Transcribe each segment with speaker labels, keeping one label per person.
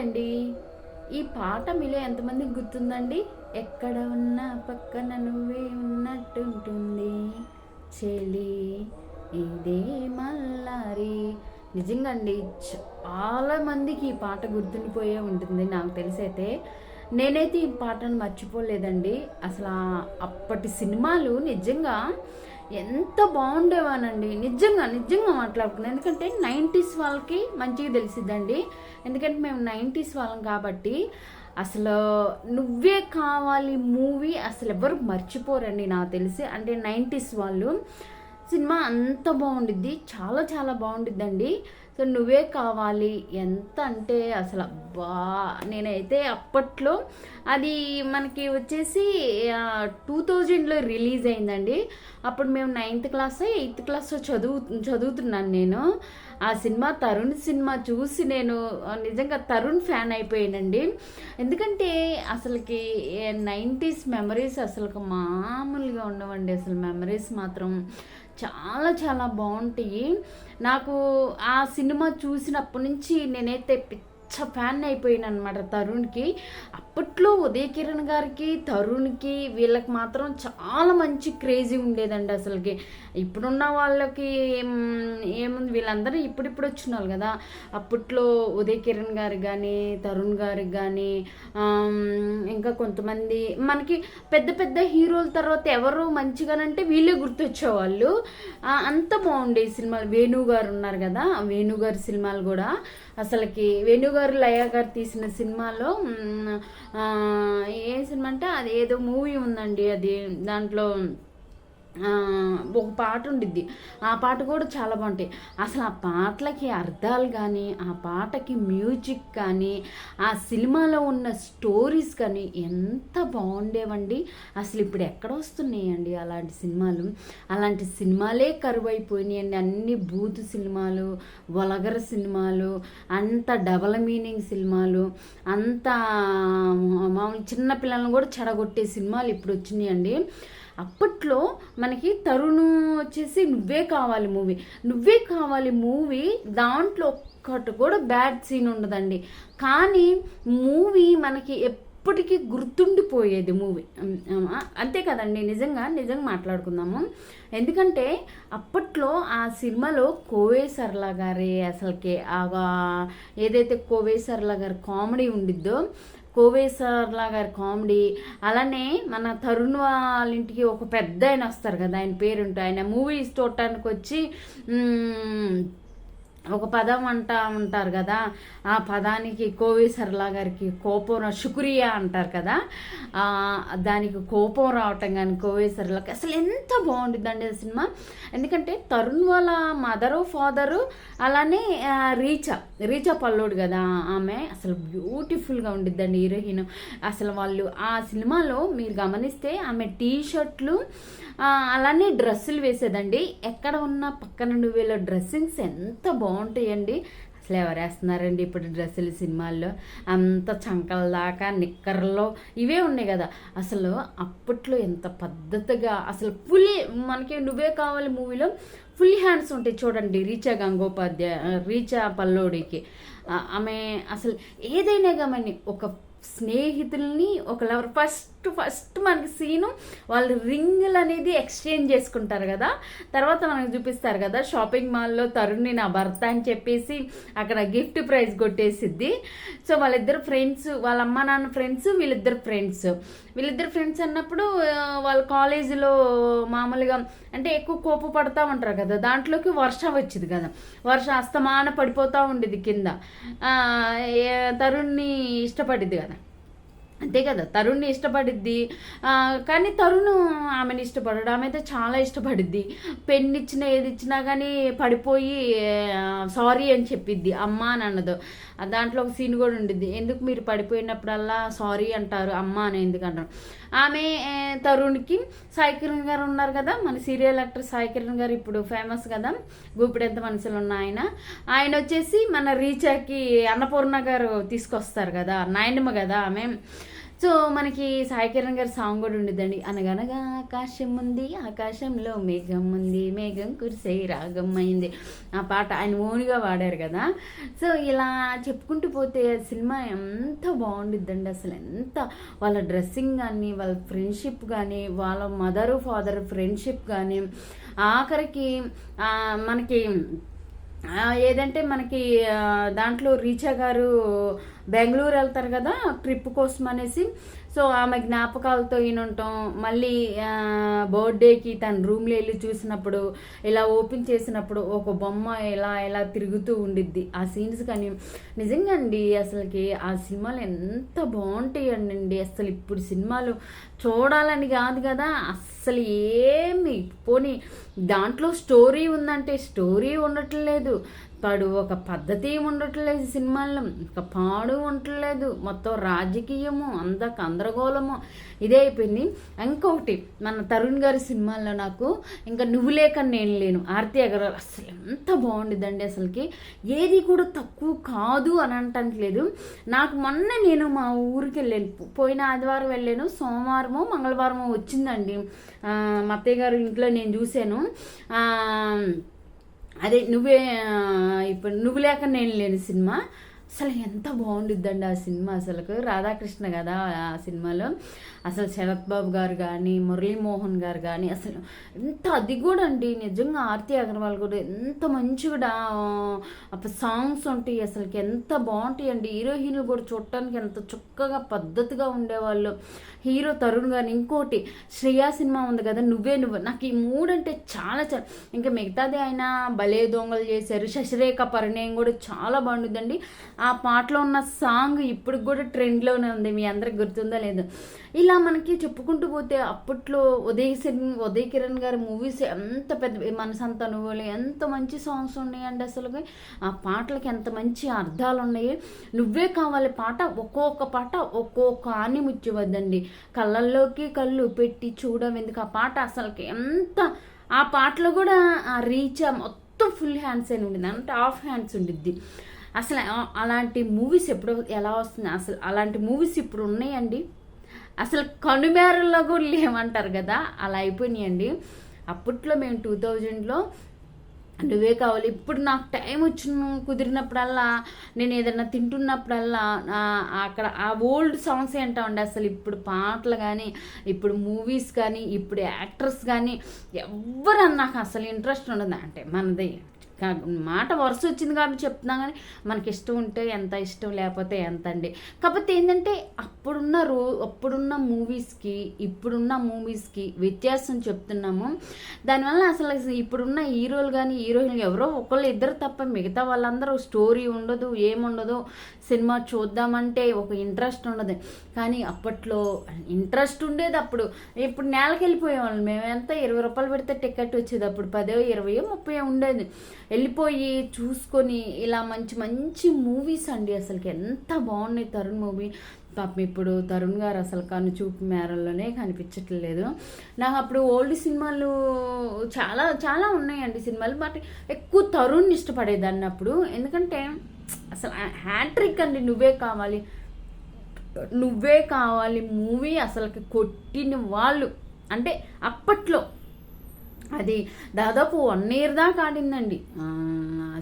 Speaker 1: అండి? ఈ పాట మీలో ఎంతమందికి గుర్తుందండి? ఎక్కడ ఉన్నా పక్కన నువ్వే ఉన్నట్టుంటుంది. చెలి ఇదే మల్లారి. నిజంగా అండి చాలా మందికి ఈ పాట గుర్తుండిపోయే ఉంటుంది నాకు తెలిసైతే. నేనైతే ఈ పాటను మర్చిపోలేదండి. అసలు అప్పటి సినిమాలు నిజంగా ఎంత బాగుండేవానండి. నిజంగా నిజంగా మాట్లాడుకున్నాను ఎందుకంటే నైంటీస్ వాళ్ళకి మంచిగా తెలిసిద్దండి. ఎందుకంటే మేము నైంటీస్ వాళ్ళం కాబట్టి అసలు నువ్వే కావాలి మూవీ అసలు ఎవరు మర్చిపోరండి నాకు తెలిసి. అంటే నైంటీస్ వాళ్ళు సినిమా అంత బాగుండిద్ది చాలా చాలా బాగుండిద్దండి. సో నువ్వే కావాలి. ఎంత అంటే అసలు అబ్బా నేనైతే అప్పట్లో అది మనకి వచ్చేసి టూ థౌజండ్లో రిలీజ్ అయిందండి. అప్పుడు మేము నైన్త్ క్లాస్ ఎయిత్ క్లాస్ చదువు చదువుతున్నాను నేను. ఆ సినిమా తరుణ్ సినిమా చూసి నేను నిజంగా తరుణ్ ఫ్యాన్ అయిపోయానండి. ఎందుకంటే అసలుకి నైంటీస్ మెమరీస్ అసలు మామూలుగా ఉండవండి. అసలు మెమరీస్ మాత్రం చాలా చాలా బాగుంటాయి. నాకు ఆ సినిమా చూసినప్పటి నుంచి నేనైతే పిచ్చ ఫ్యాన్ అయిపోయాను అనమాట తరుణ్కి అప్పట్లో ఉదయ కిరణ్ గారికి తరుణ్కి వీళ్ళకి మాత్రం చాలా మంచి క్రేజీ ఉండేదండి అసలుకి. ఇప్పుడున్న వాళ్ళకి ఏముంది? వీళ్ళందరూ ఇప్పుడిప్పుడు వచ్చినారు కదా. అప్పట్లో ఉదయ కిరణ్ గారు కానీ తరుణ్ గారికి కానీ ఇంకా కొంతమంది మనకి పెద్ద పెద్ద హీరోల తర్వాత ఎవరు మంచిగానంటే వీళ్ళే గుర్తొచ్చేవాళ్ళు. అంత బాగుండే సినిమాలు. వేణు గారు ఉన్నారు కదా వేణు గారి సినిమాలు కూడా. అసలుకి వేణు గారు లయ గారు తీసిన సినిమాలో ఏ సినిమా అంటే అది ఏదో మూవీ ఉందండి అది దాంట్లో ఒక పాట ఉండిద్ది. ఆ పాట కూడా చాలా బాగుంటాయి. అసలు ఆ పాటలకి అర్థాలు కానీ ఆ పాటకి మ్యూజిక్ కానీ ఆ సినిమాలో ఉన్న స్టోరీస్ కానీ ఎంత బాగుండేవండి. అసలు ఇప్పుడు ఎక్కడ వస్తున్నాయండి అలాంటి సినిమాలు? అలాంటి సినిమాలే కరువు అయిపోయినాయండి అన్ని బూతు సినిమాలు వలగర సినిమాలు అంత డబల్ మీనింగ్ సినిమాలు అంత మామూలు చిన్నపిల్లలను కూడా చెడగొట్టే సినిమాలు ఇప్పుడు వచ్చినాయండి. అప్పట్లో మనకి తరుణ్ వచ్చేసి నువ్వే కావాలి మూవీ. నువ్వే కావాలి మూవీ దాంట్లో ఒక్కటి కూడా బ్యాడ్ సీన్ ఉండదండి. కానీ మూవీ మనకి ఎప్పటికీ గుర్తుండిపోయేది మూవీ. అంతే కదండి నిజంగా నిజంగా మాట్లాడుకుందాము. ఎందుకంటే అప్పట్లో ఆ సినిమాలో కోవే సర్లా గారి అసలుకి ఏదైతే కోవే సర్లా గారి కామెడీ ఉండిద్దో కోవేశ్వర్లా గారి కామెడీ అలానే మన తరుణ్ వాళ్ళ ఇంటికి ఒక పెద్ద ఆయన వస్తారు కదా ఆయన పేరుంటే. ఆయన మూవీస్ చూడటానికి వచ్చి ఒక పదం అంటా ఉంటారు కదా ఆ పదానికి కోవి సరళ గారికి కోపం శుక్రియా అంటారు కదా దానికి కోపం రావటం కానీ కోవి సరళకి అసలు ఎంత బాగుంటుందండి ఆ సినిమా. ఎందుకంటే తరుణ్ వాళ్ళ మదరు ఫాదరు అలానే రీచా రీచా పల్లోడు కదా ఆమె. అసలు బ్యూటిఫుల్గా ఉండిద్దండి హీరోయిన్. అసలు వాళ్ళు ఆ సినిమాలో మీరు గమనిస్తే ఆమె టీ షర్ట్లు అలానే డ్రెస్సులు వేసేదండి. ఎక్కడ ఉన్న పక్కన వీళ్ళ డ్రెస్సింగ్స్ ఎంత బాగుంటాయండి. అసలు ఎవరు వేస్తున్నారండి ఇప్పుడు డ్రెస్సులు సినిమాల్లో? అంత చంకల దాకా నిక్కర్లో ఇవే ఉన్నాయి కదా. అసలు అప్పట్లో ఎంత పద్ధతిగా అసలు ఫుల్ మనకి నువ్వే కావాలి మూవీలో ఫుల్ హ్యాండ్స్ ఉంటాయి చూడండి రీచా గంగోపాధ్యాయ రీచా పల్లోడికి. ఆమె అసలు ఏదైనా కానీ ఒక స్నేహితుల్ని ఒక లవర్ ఫస్ట్ ఫస్ట్ ఫస్ట్ మనకి సీను వాళ్ళు రింగులు అనేది ఎక్స్చేంజ్ చేసుకుంటారు కదా. తర్వాత మనకు చూపిస్తారు కదా షాపింగ్ మాల్లో తరుణ్ని నా భర్త అని చెప్పేసి అక్కడ గిఫ్ట్ ప్రైజ్ కొట్టేసిద్ది. సో వాళ్ళిద్దరు ఫ్రెండ్స్ వాళ్ళ అమ్మ నాన్న ఫ్రెండ్స్ వీళ్ళిద్దరు ఫ్రెండ్స్. వీళ్ళిద్దరు ఫ్రెండ్స్ అన్నప్పుడు వాళ్ళ కాలేజీలో మామూలుగా అంటే ఎక్కువ కోపు పడతా ఉంటారు కదా. దాంట్లోకి వర్షం వచ్చింది కదా. వర్షం అస్తమాన పడిపోతూ ఉండేది కింద. తరుణ్ని ఇష్టపడిద్ది కదా. అంతే కదా తరుణ్ని ఇష్టపడిద్ది. కానీ తరుణ్ ఆమెను ఇష్టపడడు. ఆమె అయితే చాలా ఇష్టపడిద్ది. పెన్ను ఇచ్చినా ఏది ఇచ్చినా కానీ పడిపోయి సారీ అని చెప్పిద్ది. అమ్మ అని అన్నదు. దాంట్లో ఒక సీన్ కూడా ఉండిద్ది. ఎందుకు మీరు పడిపోయినప్పుడల్లా సారీ అంటారు అమ్మ అని ఎందుకు అంటారు. ఆమె తరుణ్కి సాయి కిరణ్ గారు ఉన్నారు కదా మన సీరియల్ యాక్టర్ సాయి కిరణ్ గారు ఇప్పుడు ఫేమస్ కదా గూపిడెంత మనసులు ఉన్న ఆయన. ఆయన వచ్చేసి మన రీచాకి అన్నపూర్ణ గారు తీసుకొస్తారు కదా నాయనమ్మ కదా ఆమె. సో మనకి సాయి కిరణ్ గారి సాంగ్ కూడా ఉండిద్దండి. అనగనగా ఆకాశం ఉంది ఆకాశంలో మేఘం ఉంది మేఘం కురిసే రాగం అయింది ఆ పాట ఆయన ఓన్గా వాడారు కదా. సో ఇలా చెప్పుకుంటూ పోతే సినిమా ఎంత బాగుండిద్దండి అసలు. ఎంత వాళ్ళ డ్రెస్సింగ్ కానీ వాళ్ళ ఫ్రెండ్షిప్ కానీ వాళ్ళ మదరు ఫాదర్ ఫ్రెండ్షిప్ కానీ ఆఖరికి మనకి ఏదంటే మనకి దాంట్లో రీచా గారు బెంగళూరు వెళ్తారు కదా ట్రిప్ కోసం అనేసి. సో ఆమె జ్ఞాపకాలతో ఈయనుంటాం. మళ్ళీ బర్త్డేకి తన రూమ్లో వెళ్ళి చూసినప్పుడు ఇలా ఓపెన్ చేసినప్పుడు ఒక బొమ్మ ఇలా ఇలా తిరుగుతూ ఉండిద్ది. ఆ సీన్స్ కానీ నిజంగా అండి అసలుకి ఆ సినిమాలు ఎంత బాగుంటాయండి అసలు ఇప్పుడు సినిమాలు చూడాలని కాదు కదా అస్సలు ఏమి పోనీ దాంట్లో స్టోరీ ఉందంటే స్టోరీ ఉండట్లేదు. పాడు ఒక పద్ధతి ఉండట్లేదు సినిమాల్లో. ఒక పాడు ఉండట్లేదు. మొత్తం రాజకీయము అంత గందరగోళము ఇదే అయిపోయింది. ఇంకొకటి మన తరుణ్ గారి సినిమాల్లో నాకు ఇంకా నువ్వు లేక నేను లేను. ఆర్తి అగర్వాల్ అసలు ఎంత బాగుండిద్దండి అసలుకి. ఏది కూడా తక్కువ కాదు అని అంటానికి లేదు నాకు మొన్న నేను మా ఊరికి వెళ్ళాను. పోయిన ఆదివారం వెళ్ళాను. సోమవారమో మంగళవారమో వచ్చిందండి. మా అత్తయ్య గారు ఇంట్లో నేను చూశాను. అదే నువ్వే ఇప్పుడు నువ్వు లేక నేను లేని సినిమా. అసలు ఎంత బాగుండిద్దండి ఆ సినిమా అసలు రాధాకృష్ణ కదా ఆ సినిమాలో. అసలు శరత్ బాబు గారు కానీ మురళీమోహన్ గారు కానీ అసలు ఎంత అది కూడా అండి. నిజంగా ఆర్తి అగర్వాల్ కూడా ఎంత మంచిగా కూడా సాంగ్స్ ఉంటాయి అసలుకి ఎంత బాగుంటాయి అండి హీరోయిన్లు కూడా చూడటానికి ఎంత చక్కగా పద్ధతిగా ఉండేవాళ్ళు. హీరో తరుణ్ గారు ఇంకోటి శ్రేయా సినిమా ఉంది కదా నువ్వే నువ్వు. నాకు ఈ మూడు అంటే చాలా చాలా ఇంకా మిగతాది ఆయన భలే దొంగలు చేశారు. శశిరేఖ పరిణయం కూడా చాలా బాగుంటుందండి. ఆ పాటలో ఉన్న సాంగ్ ఇప్పుడు కూడా ట్రెండ్లోనే ఉంది. మీ అందరికి గుర్తుందా లేదు. ఇలా మనకి చెప్పుకుంటూ పోతే అప్పట్లో ఉదయ్ సిన్ ఉదయ్ కిరణ్ గారి మూవీస్ ఎంత పెద్ద మనసంత నువ్వులు ఎంత మంచి సాంగ్స్ ఉన్నాయండి అసలు ఆ పాటలకి ఎంత మంచి అర్థాలు ఉన్నాయి నువ్వే కావాలి పాట ఒక్కొక్క పాట ఒక్కొక్క ఆని ముచ్చివద్దండి కళ్ళల్లోకి కళ్ళు పెట్టి చూడవెందుకు ఆ పాట అసలుకి ఎంత ఆ పాటలో కూడా ఆ రీచ్ మొత్తం ఫుల్ హ్యాండ్స్ అని ఉండింది అంటే హాఫ్ హ్యాండ్స్ ఉండిద్ది. అసలు అలాంటి మూవీస్ ఎప్పుడు ఎలా వస్తున్నాయి? అసలు అలాంటి మూవీస్ ఇప్పుడు ఉన్నాయండి? అసలు కనుమేరల్లో కూడా లేమంటారు కదా అలా అయిపోయినాయండి. అప్పట్లో మేము టూ థౌజండ్లో నువ్వే కావాలి. ఇప్పుడు నాకు టైం వచ్చిన కుదిరినప్పుడల్లా నేను ఏదైనా తింటున్నప్పుడల్లా అక్కడ ఆ ఓల్డ్ సాంగ్స్ ఏంటా ఉండే అసలు ఇప్పుడు పాటలు కానీ ఇప్పుడు మూవీస్ కానీ ఇప్పుడు యాక్టర్స్ కానీ ఎవ్వరు నాకు అసలు ఇంట్రెస్ట్ ఉండదు. అంటే మనది మాట వరుస వచ్చింది కాబట్టి చెప్తున్నా కానీ మనకి ఇష్టం ఉంటే ఎంత ఇష్టం లేకపోతే ఎంత అండి. కాకపోతే ఏంటంటే అప్పుడున్న రో అప్పుడున్న మూవీస్కి ఇప్పుడున్న మూవీస్కి వ్యత్యాసం చెప్తున్నాము. దానివల్ల అసలు ఇప్పుడున్న హీరోలు కానీ హీరోయిన్లు ఎవరో ఒకళ్ళు ఇద్దరు తప్ప మిగతా వాళ్ళందరూ స్టోరీ ఉండదు ఏముండదు. సినిమా చూద్దామంటే ఒక ఇంట్రెస్ట్ ఉండదు. కానీ అప్పట్లో ఇంట్రెస్ట్ ఉండేది అప్పుడు. ఇప్పుడు నేలకి వెళ్ళిపోయేవాళ్ళం మేము ఎంత ఇరవై రూపాయలు పెడితే టికెట్ వచ్చేది అప్పుడు. పదో ఇరవయో ముప్పై ఉండేది. వెళ్ళిపోయి చూసుకొని ఇలా మంచి మంచి మూవీస్ అండి అసలుకి. ఎంత బాగున్నాయి తరుణ్ మూవీ. పాపం ఇప్పుడు తరుణ్ గారు అసలు కను చూపు మేరల్లోనే కనిపించట్లేదు. నాకు అప్పుడు ఓల్డ్ సినిమాలు చాలా చాలా ఉన్నాయండి సినిమాలు. బట్ ఎక్కువ తరుణ్ ఇష్టపడేదాన్ని అప్పుడు. ఎందుకంటే అసలు హ్యాట్రిక్ అండి. నువ్వే కావాలి. నువ్వే కావాలి. మూవీ అసలుకి కొట్టిన వాళ్ళు. అంటే అప్పట్లో అది దాదాపు వన్ ఇయర్ దాకా ఆడిందండి.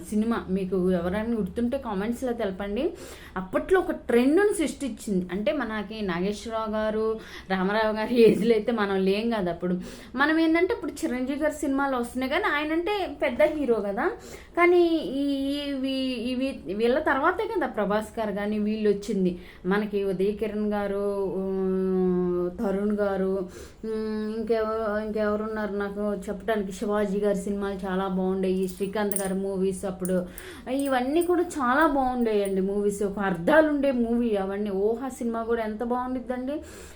Speaker 1: సినిమా. మీకు ఎవరైనా గుర్తుంటే కామెంట్స్లో తెలపండి. అప్పట్లో ఒక ట్రెండ్ని సృష్టించింది. అంటే మనకి నాగేశ్వరరావు గారు రామారావు గారి ఏజ్లో అయితే మనం లేం కదా అప్పుడు. మనం ఏంటంటే ఇప్పుడు చిరంజీవి గారి సినిమాలు వస్తున్నాయి కానీ ఆయన అంటే పెద్ద హీరో కదా. కానీ ఈ ఇవి ఇవి వీళ్ళ తర్వాతే కదా ప్రభాస్ గారు కానీ వీళ్ళు వచ్చింది. మనకి ఉదయ్ కిరణ్ గారు తరుణ్ గారు ఇంకెవరు ఇంకెవరున్నారు నాకు చెప్పడానికి? శివాజీ గారి సినిమాలు చాలా బాగుండేవి శ్రీకాంత్ గారి మూవీస్ అప్పుడు. ఇవన్నీ కూడా చాలా బాగుండేయండి మూవీస్. ఒక అర్థాలు ఉండే మూవీ. అవన్నీ ఓహా సినిమా కూడా ఎంత బాగుండిద్దండి.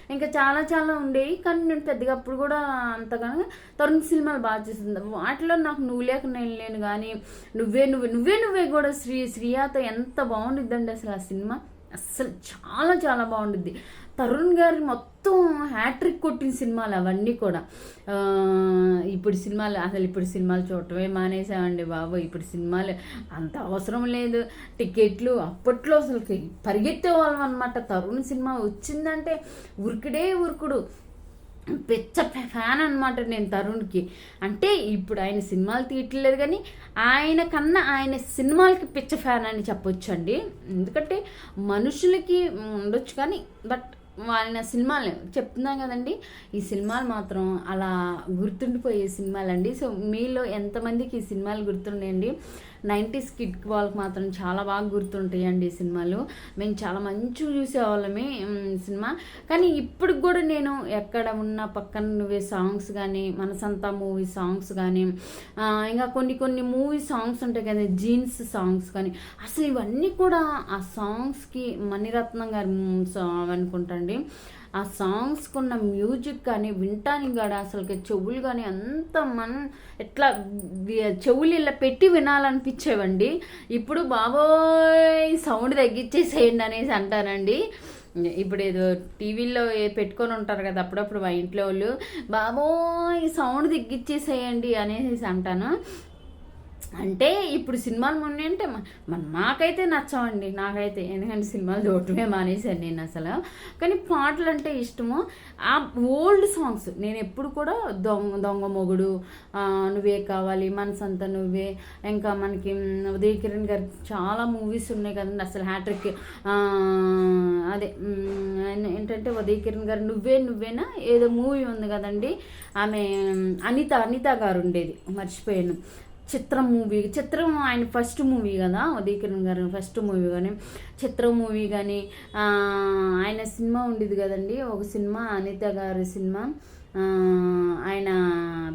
Speaker 1: ఇంకా చాలా చాలా ఉండేవి కానీ నేను పెద్దగా అప్పుడు కూడా అంతగా తరుణ్ సినిమాలు బాగా చేస్తుంది వాటిలో నాకు నువ్వు లేక నేను లేను. కానీ నువ్వే నువ్వే నువ్వే నువ్వే కూడా శ్రీ శ్రీయాత ఎంత బాగుండిద్దండి అసలు ఆ సినిమా. అస్సలు చాలా చాలా బాగుండుద్ది. తరుణ్ గారి మొత్తం హ్యాట్రిక్ కొట్టిన సినిమాలు అవన్నీ కూడా. ఇప్పుడు సినిమాలు అసలు ఇప్పుడు సినిమాలు చూడటమే మానేసామండి బాబు. ఇప్పుడు సినిమాలు అంత అవసరం లేదు. టికెట్లు అప్పట్లో అసలు పరిగెత్తే వాళ్ళం అనమాట తరుణ్ సినిమా వచ్చిందంటే ఉరికిడే ఉరుకుడు. పిచ్చ ఫ్యాన్ అనమాట నేను తరుణ్కి. అంటే ఇప్పుడు ఆయన సినిమాలు తీయట్లేదు కానీ ఆయన కన్నా ఆయన సినిమాలకి పిచ్చ ఫ్యాన్ అని చెప్పొచ్చండి. ఎందుకంటే మనుషులకి ఉండొచ్చు కానీ బట్ ఆయన సినిమాలు చెప్తున్నాం కదండి ఈ సినిమాలు మాత్రం అలా గుర్తుండిపోయే సినిమాలండి. సో మీలో ఎంతమందికి ఈ సినిమాలు గుర్తుండేయండి? నైంటీస్ కిడ్ వాళ్ళకి మాత్రం చాలా బాగా గుర్తుంటాయండి ఈ సినిమాలు. మేము చాలా మంచిగా చూసేవాళ్ళమే సినిమా. కానీ ఇప్పుడు కూడా నేను ఎక్కడ ఉన్న పక్కన నువ్వే సాంగ్స్ కానీ మనసంతా మూవీ సాంగ్స్ కానీ ఇంకా కొన్ని కొన్ని మూవీ సాంగ్స్ ఉంటాయి కదా జీన్స్ సాంగ్స్ కానీ అసలు ఇవన్నీ కూడా ఆ సాంగ్స్కి మణిరత్నం గారి సాంగ్ అనుకుంటండి ఆ సాంగ్స్కి ఉన్న మ్యూజిక్ కానీ వినటానికి కానీ అసలుకి చెవులు కానీ అంత మన్ ఎట్లా చెవులు ఇలా పెట్టి వినాలనిపించేవండి. ఇప్పుడు బాబోయ్ సౌండ్ తగ్గించేసేయండి అనేసి అంటానండి. ఇప్పుడు ఏదో టీవీలో పెట్టుకొని ఉంటారు కదా అప్పుడప్పుడు మా ఇంట్లో వాళ్ళు బాబోయ్ సౌండ్ తగ్గించేసేయండి అనేసి అంటాను. అంటే ఇప్పుడు సినిమాలు మొన్న అంటే మన నాకైతే నచ్చవండి నాకైతే. ఎందుకంటే సినిమాలు చూడటమే మానేశాను నేను అసలు. కానీ పాటలు అంటే ఇష్టము. ఆ ఓల్డ్ సాంగ్స్ నేను ఎప్పుడు కూడా దొంగ దొంగ మొగుడు నువ్వే కావాలి మనసంతా నువ్వే. ఇంకా మనకి ఉదయ ఉదయ్ కిరణ్ గారి చాలా మూవీస్ ఉన్నాయి కదండి. అసలు హ్యాట్రిక్ అదే ఏంటంటే ఉదయ్ కిరణ్ గారు నువ్వే నువ్వేనా? ఏదో మూవీ ఉంది కదండి. ఆమె అనిత అనిత గారు ఉండేది. మర్చిపోయాను. చిత్రం మూవీ. చిత్రం ఆయన ఫస్ట్ మూవీ కదా? ఉదయ్ కిరణ్ గారు ఫస్ట్ మూవీ కానీ చిత్రం మూవీ కానీ ఆయన సినిమా ఉండేది కదండి. ఒక సినిమా అనిత గారి సినిమా. ఆయన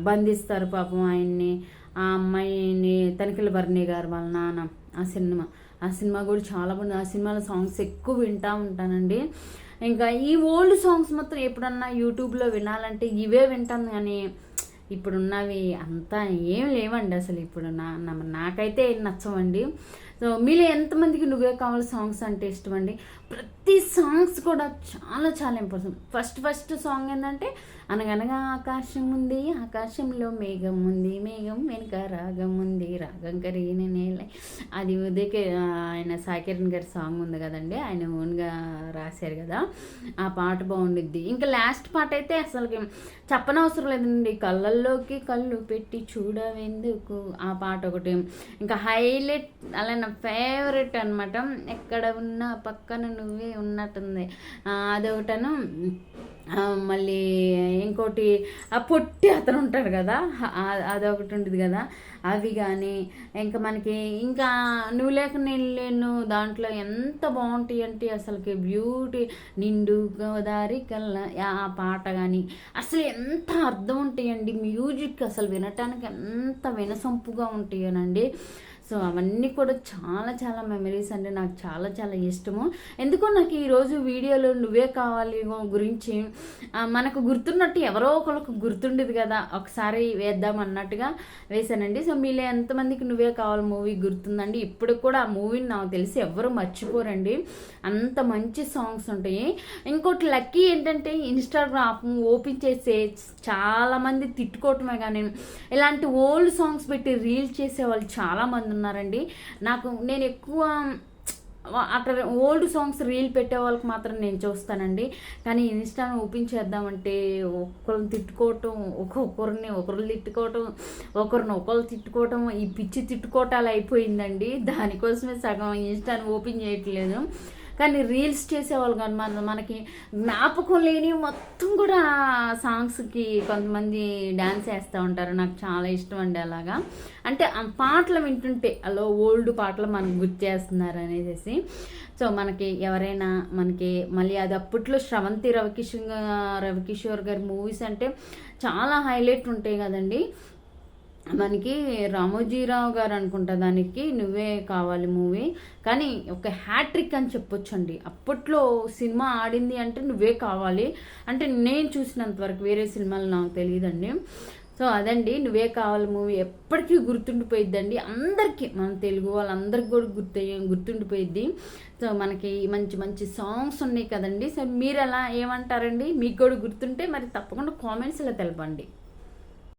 Speaker 1: బంధిస్తారు పాపం ఆయన్ని. ఆ అమ్మాయిని తనిఖీల భరణి గారు వాళ్ళ నాన్న ఆ సినిమా. ఆ సినిమా కూడా చాలా బాగుంది. ఆ సినిమాలో సాంగ్స్ ఎక్కువ వింటా ఉంటానండి. ఇంకా ఈ ఓల్డ్ సాంగ్స్ మొత్తం ఎప్పుడన్నా యూట్యూబ్లో వినాలంటే ఇవే వింటాను కానీ ఇప్పుడున్నవి అంతా ఏం లేవండి అసలు ఇప్పుడు నా నాకైతే ఏం నచ్చవండి. సో మీలో ఎంతమందికి నువ్వే కావాలి సాంగ్స్ అంటే ఇష్టం అండి? ప్రతి సాంగ్స్ కూడా చాలా చాలా ఇంపార్టెంట్ ఫస్ట్ ఫస్ట్ సాంగ్ ఏంటంటే అనగనగా ఆకాశం ఉంది ఆకాశంలో మేఘం ఉంది మేఘం వెనుక రాగం ఉంది రాగం కరిగిన నేల. అది ఉదయకే ఆయన సాకిరణ్ గారి సాంగ్ ఉంది కదండి ఆయన ఓన్గా రాశారు కదా. ఆ పాట బాగుండిద్ది. ఇంకా లాస్ట్ పాట అయితే అసలుకి చెప్పనవసరం లేదండి. కళ్ళల్లోకి కళ్ళు పెట్టి చూడవెందుకు? ఆ పాట ఒకటి. ఇంకా హైలైట్ అలా నా ఫేవరెట్ అనమాట ఎక్కడ ఉన్నా పక్కన నువ్వే ఉన్నట్టుంది. అదొకటను మళ్ళీ ఇంకోటి ఆ పొట్టి అతను ఉంటాడు కదా అదొకటి ఉంటుంది కదా అవి కానీ ఇంకా మనకి ఇంకా నువ్వు లేక నేను లేను దాంట్లో ఎంత బాగుంటాయి అంటే అసలుకి బ్యూటీ నిండు గోదారి కల్లా ఆ పాట కానీ అసలు ఎంత అర్థం ఉంటాయండి మ్యూజిక్ అసలు వినటానికి ఎంత వినసొంపుగా ఉంటాయనండి. సో అవన్నీ కూడా చాలా చాలా మెమరీస్ అంటే నాకు చాలా చాలా ఇష్టము. ఎందుకో నాకు ఈరోజు వీడియోలో నువ్వే కావాలి గురించి మనకు గుర్తున్నట్టు ఎవరో ఒకరికి గుర్తుండేది కదా. ఒకసారి వేద్దాం అన్నట్టుగా వేశానండి. సో మీలో ఎంతమందికి నువ్వే కావాలి మూవీ గుర్తుందండి? ఇప్పుడు కూడా ఆ మూవీని నాకు తెలిసి ఎవరు మర్చిపోరండి. అంత మంచి సాంగ్స్ ఉంటాయి. ఇంకోటి లక్కీ ఏంటంటే ఇన్స్టాగ్రామ్ ఓపెన్ చేసే చాలామంది తిట్టుకోవటమే కానీ ఇలాంటి ఓల్డ్ సాంగ్స్ పెట్టి రీల్ చేసే వాళ్ళు చాలామంది ఉన్నారండి నాకు నేను ఎక్కువ అక్కడ ఓల్డ్ సాంగ్స్ రీల్ పెట్టే వాళ్ళకి మాత్రం నేను చూస్తానండి. కానీ ఇన్స్టాను ఓపెన్ చేద్దామంటే ఒక్కరిని తిట్టుకోవటం ఒక్కొక్కరిని ఒకరు తిట్టుకోవటం ఒకరిని ఒకరు తిట్టుకోవటం ఈ పిచ్చి తిట్టుకోవటాలు అయిపోయిందండి. దానికోసమే సగం ఇన్స్టాను ఓపెన్ చేయట్లేదు. కానీ రీల్స్ చేసేవాళ్ళు కానీ మన మనకి జ్ఞాపకం లేని మొత్తం కూడా సాంగ్స్కి కొంతమంది డ్యాన్స్ వేస్తూ ఉంటారు. నాకు చాలా ఇష్టం అండి అలాగా. అంటే పాటలు వింటుంటే అలా ఓల్డ్ పాటలు మనకు గుర్తు చేస్తున్నారు అనేసి. సో మనకి ఎవరైనా మనకి మళ్ళీ అది అప్పట్లో శ్రవంతి రవికిషోర్ రవికిషోర్ గారి మూవీస్ అంటే చాలా హైలైట్ ఉంటాయి కదండి. మనకి రామోజీరావు గారు అనుకుంటా దానికి నువ్వే కావాలి మూవీ. కానీ ఒక హ్యాట్రిక్ అని చెప్పొచ్చండి. అప్పట్లో సినిమా ఆడింది అంటే నువ్వే కావాలి. అంటే నేను చూసినంత వరకు వేరే సినిమాలు నాకు తెలియదండి. సో అదండి నువ్వే కావాలి మూవీ. ఎప్పటికీ గుర్తుండిపోయిద్దండి. అందరికీ మన తెలుగు వాళ్ళందరికీ కూడా గుర్తు గుర్తుండిపోయిద్ది. సో మనకి మంచి మంచి సాంగ్స్ ఉన్నాయి కదండి. సో మీరు ఎలా ఏమంటారండి? మీకు కూడా గుర్తుంటే మరి తప్పకుండా కామెంట్స్లో తెలపండి.